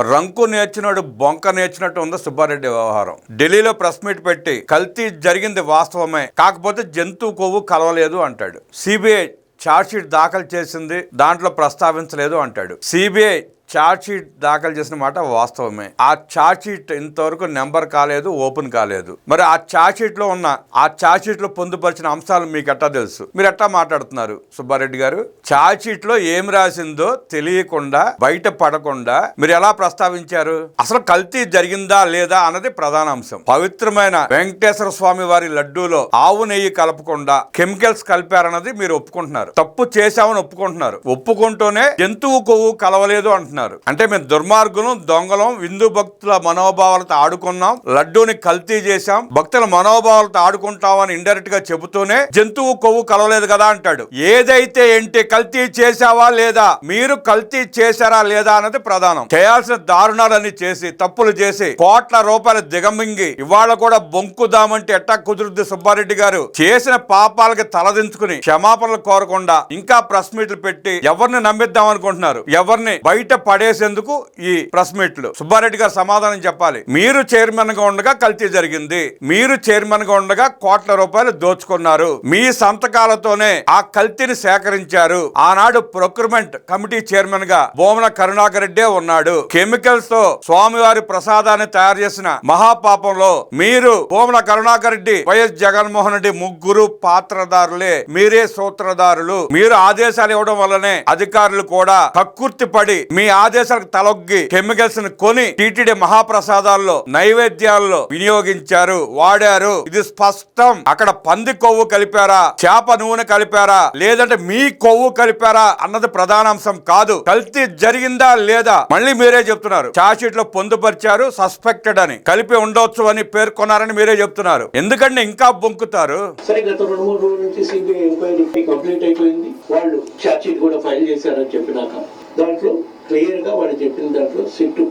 రంకు నేర్చినాడు బొంక నేర్చినట్టు ఉంది సుబ్బారెడ్డి వ్యవహారం. ఢిల్లీలో ప్రెస్ మీట్ పెట్టి కల్తీ జరిగింది వాస్తవమే కాకపోతే జంతువు కొవ్వు కలవలేదు అంటాడు. సిబిఐ చార్జ్షీట్ దాఖలు చేసింది దాంట్లో ప్రస్తావించలేదు అంటాడు. సిబిఐ షీట్ దాఖలు చేసిన మాట వాస్తవమే. ఆ షీట్ ఇంతవరకు నెంబర్ కాలేదు ఓపెన్ కాలేదు. మరి ఆ షీట్లో ఉన్న ఆ షీట్లో పొందుపరిచిన అంశాలు మీకు ఎట్టా తెలుసు? మీరు ఎట్టా మాట్లాడుతున్నారు సుబ్బారెడ్డి గారు? షీట్లో ఏం రాసిందో తెలియకుండా బయట పడకుండా మీరు ఎలా ప్రస్తావించారు? అసలు కల్తీ జరిగిందా లేదా అన్నది ప్రధాన అంశం. పవిత్రమైన వెంకటేశ్వర స్వామి వారి లడ్డూలో ఆవు నెయ్యి కలపకుండా కెమికల్స్ కలిపారన్నది మీరు ఒప్పుకుంటున్నారు. తప్పు చేశామని ఒప్పుకుంటున్నారు. ఒప్పుకుంటూనే జంతువు కొవ్వు కలవలేదు అంటున్నారు. అంటే మేము దుర్మార్గులం దొంగలం హిందూ భక్తుల మనోభావాలతో ఆడుకున్నాం లడ్డూని కల్తీ చేశాం భక్తుల మనోభావాలతో ఆడుకుంటామని ఇండైరెక్ట్గా చెబుతూనే జంతువు కొవ్వు కలవలేదు కదా అంటాడు. ఏదైతే ఏంటి కల్తీ చేశావా లేదా మీరు కల్తీ చేశారా లేదా అన్నది ప్రధానం. చేయాల్సిన దారుణాలన్నీ చేసి తప్పులు చేసి కోట్ల రూపాయలు దిగమింగి ఇవాళ కూడా బొంకుదామంటే ఎట్టా కుదురుద్ది సుబ్బారెడ్డి గారు? చేసిన పాపాలకి తలదించుకుని క్షమాపణలు కోరకుండా ఇంకా ప్రెస్ మీట్లు పెట్టి ఎవరిని నమ్మిద్దాం అనుకుంటున్నారు? ఎవరిని బయట పడేసేందుకు ఈ ప్రెస్ మీట్లు. సుబ్బారెడ్డి గారు సమాధానం చెప్పాలి. మీరు చైర్మన్గా ఉండగా కల్తీ జరిగింది. మీరు చైర్మన్గా ఉండగా కోట్ల రూపాయలు దోచుకున్నారు. మీ సంతకాలతోనే ఆ కల్తీని సేకరించారు. ఆనాడు ప్రొక్యూర్మెంట్ కమిటీ చైర్మన్గా బోమన కరుణాకర్ రెడ్డే ఉన్నాడు. కెమికల్స్తో స్వామివారి ప్రసాదాన్ని తయారు చేసిన మహాపాపంలో మీరు బోమన కరుణాకర్ రెడ్డి వైఎస్ జగన్మోహన్ రెడ్డి ముగ్గురు పాత్రదారులే మీరే సూత్రధారులు. మీరు ఆదేశాలు ఇవ్వడం వల్లనే అధికారులు కూడా కక్కుర్తి పడి మీ ఆదేశాలకు తలొగ్గి కెమికల్స్ని కొని టీటీడీ మహాప్రసాదాల్లో నైవేద్యాల్లో వినియోగించారు వాడారు. ఇది స్పష్టం. అక్కడ పంది కొవ్వు కలిపారా? చేప నూనె కలిపారా? లేదంటే మీ కొవ్వు కలిపారా? అన్నది ప్రధానాంశం కాదు. కల్తీ జరిగిందా లేదా? మళ్ళీ మీరే చెప్తున్నారు. చార్జ్షీట్లో పొందుపరిచారు సస్పెక్టెడ్ అని. కలిపి ఉండొచ్చు అని పేర్కొన్నారని మీరే చెప్తున్నారు. ఎందుకంటే ఇంకా బొంకుతారు? సరే గత రెండు మూడు రోజుల నుంచి సిబిఐ ఎంక్వైరీ కంప్లీట్ అయిపోయింది. వాళ్ళు ఛార్జ్ షీట్ కూడా ఫైల్ చేశారని చెప్పినాక. దాంట్లో క్లియర్గా వాళ్ళు చెప్పిన దాంట్లో సిట్టు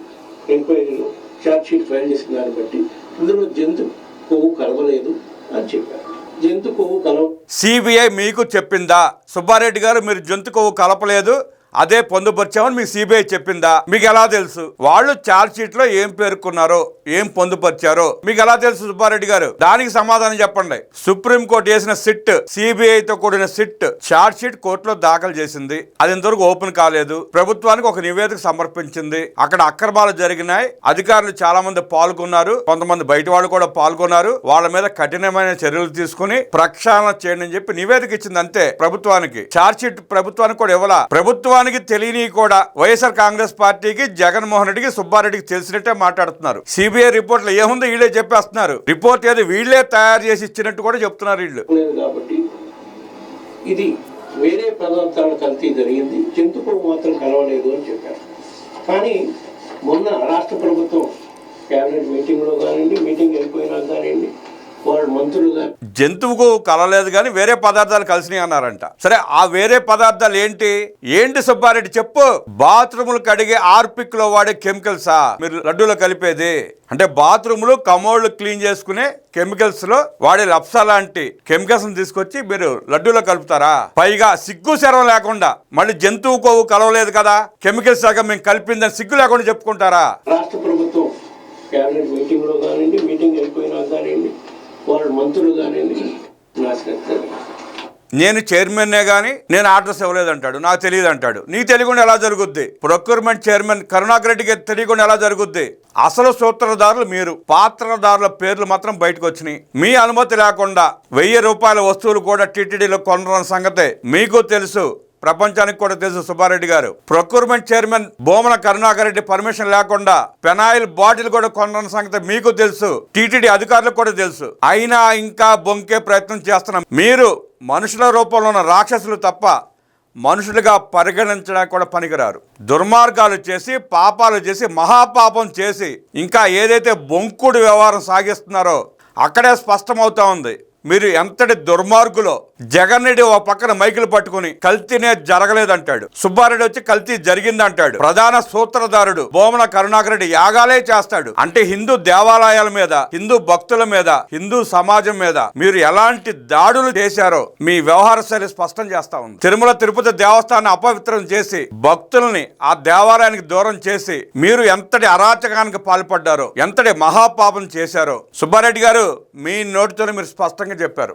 ఎంక్వైరీలో ఛార్జ్ షీట్ ఫైల్ చేసిన దాన్ని బట్టి ఇందులో జంతు కొవ్వు కలవలేదు అని చెప్పారు. జంతు కొవ్వు కలవ సిబిఐ మీకు చెప్పిందా? సుబ్బారెడ్డి గారు మీరు జంతు కొవ్వు కలపలేదు. అదే పొందుపరిచామని మీకు సిబిఐ చెప్పిందా? మీకు ఎలా తెలుసు? వాళ్ళు ఛార్జ్ షీట్లో ఏం పేర్కొన్నారో ఏం పొందుపరిచారో మీకు ఎలా తెలుసు సుబ్బారెడ్డి గారు? దానికి సమాధానం చెప్పండి. సుప్రీం కోర్టు వేసిన సిట్ సిబిఐ తో కూడిన సిట్ ఛార్జ్ షీట్ కోర్టులో దాఖలు చేసింది. అది ఇంతవరకు ఓపెన్ కాలేదు. ప్రభుత్వానికి ఒక నివేదిక సమర్పించింది. అక్కడ అక్రమాలు జరిగినాయి. అధికారులు చాలా మంది పాల్గొన్నారు. కొంతమంది బయట వాళ్ళు కూడా పాల్గొన్నారు. వాళ్ళ మీద కఠినమైన చర్యలు తీసుకుని ప్రక్షాళన చేయండి అని చెప్పి నివేదిక ఇచ్చింది అంతే ప్రభుత్వానికి. ఛార్జ్ షీట్ ప్రభుత్వానికి కూడా ఇవ్వాల? ప్రభుత్వానికి తెలియని కూడా వైఎస్ఆర్ కాంగ్రెస్ పార్టీకి జగన్మోహన్ రెడ్డికి సుబ్బారెడ్డికి తెలిసినట్టే మాట్లాడుతున్నారు. సిబిఐ రిపోర్ట్లు ఏముందో వీళ్ళే చెప్పేస్తున్నారు. రిపోర్ట్ ఏది వీళ్ళే తయారు చేసి ఇచ్చినట్టు కూడా చెప్తున్నారు వీళ్ళు. కాబట్టి ఇది వేరే పదార్థాల కల్తీ జరిగింది. జంతుకు మాత్రం కలవలేదు అని చెప్పారు. కానీ మొన్న రాష్ట్ర ప్రభుత్వం క్యాబినెట్ మీటింగ్లో కానివ్వండి మీటింగ్ వెళ్ళిపోయినా కానివ్వండి జంతువుకు కలలేదు కానీ వేరే పదార్థాలు కలిసినాయి అన్నారంట. సరే ఆ వేరే పదార్థాలు ఏంటి? ఏంటి సుబ్బారెడ్డి చెప్పు. బాత్రూములు కడిగే ఆర్పిక్లో వాడే కెమికల్సా? మీరు లడ్డూలో కలిపేది. అంటే బాత్రూములు కమోడ్లు క్లీన్ చేసుకునే కెమికల్స్లో వాడే లప్సా లాంటి కెమికల్స్ తీసుకొచ్చి మీరు లడ్డూలో కలుపుతారా? పైగా సిగ్గు శరం లేకుండా మళ్ళీ జంతువు కొవ్వు కలవలేదు కదా? కెమికల్స్ లాగా మేము కలిపిందని సిగ్గు లేకుండా చెప్పుకుంటారా? రాష్ట్ర ప్రభుత్వం కేబినెట్ మీటింగ్లో కానివ్వండి మీటింగ్ వెళ్ళిపోయినా కానివ్వండి వాళ్ళ మంత్రులు కానివ్వండి నాశనం నేను చైర్మన్నే కానీ నేను ఆర్డర్స్ ఇవ్వలేదు అంటాడు నాకు తెలియదు అంటాడు నీకు తెలియకుండా ఎలా జరుగుద్ది? ప్రొక్యూర్మెంట్ చైర్మన్ కరుణాకర్ రెడ్డికి తెలియకుండా ఎలా జరుగుద్ది? అసలు సూత్రధారులు మీరు పాత్రధారుల పేర్లు మాత్రం బయటకు వచ్చినాయి. మీ అనుమతి లేకుండా వెయ్యి రూపాయల వస్తువులు కూడా టీటీడీలో కొనడం సంగతే మీకు తెలుసు. ప్రపంచానికి కూడా తెలుసు సుబ్బారెడ్డి గారు. Procurement chairman Bhumana Karunakar Reddy permission లేకుండా పెనాయిల్ బాటిల్ కూడా కొనరన్న సంగతి మీకు తెలుసు. టీటీడీ అధికారులకు కూడా తెలుసు. అయినా ఇంకా బొంకే ప్రయత్నం చేస్తున్నాం. మీరు మనుషుల రూపంలో ఉన్న రాక్షసులు తప్ప మనుషులుగా పరిగణించడానికి కూడా పనికిరారు. దుర్మార్గాలు చేసి పాపాలు చేసి మహాపాపం చేసి ఇంకా ఏదైతే బొంకుడు వ్యవహారం సాగిస్తున్నారో అక్కడే స్పష్టమవుతా ఉంది. మీరు ఎంతటి దుర్మార్గులో? జగన్నుడి ఓ పక్కన మైకులు పట్టుకుని కల్తీనే జరగలేదంటాడు. సుబ్బారెడ్డి వచ్చి కల్తీ జరిగిందంటాడు. ప్రధాన సూత్రధారుడు బోమన కరుణాకర్ రెడ్డి యాగాలే చేస్తాడు. అంటే హిందూ దేవాలయాల మీద హిందూ భక్తుల మీద హిందూ సమాజం మీద మీరు ఎలాంటి దాడులు చేశారో మీ వ్యవహార శైలి స్పష్టం చేస్తా ఉంది. తిరుమల తిరుపతి దేవస్థానాన్ని అపవిత్రం చేసి భక్తుల్ని ఆ దేవాలయానికి దూరం చేసి మీరు ఎంతటి అరాచకానికి పాల్పడ్డారో ఎంతటి మహాపాపం చేశారో సుబ్బారెడ్డి గారు మీ నోటితో మీరు స్పష్టంగా చెప్పారు.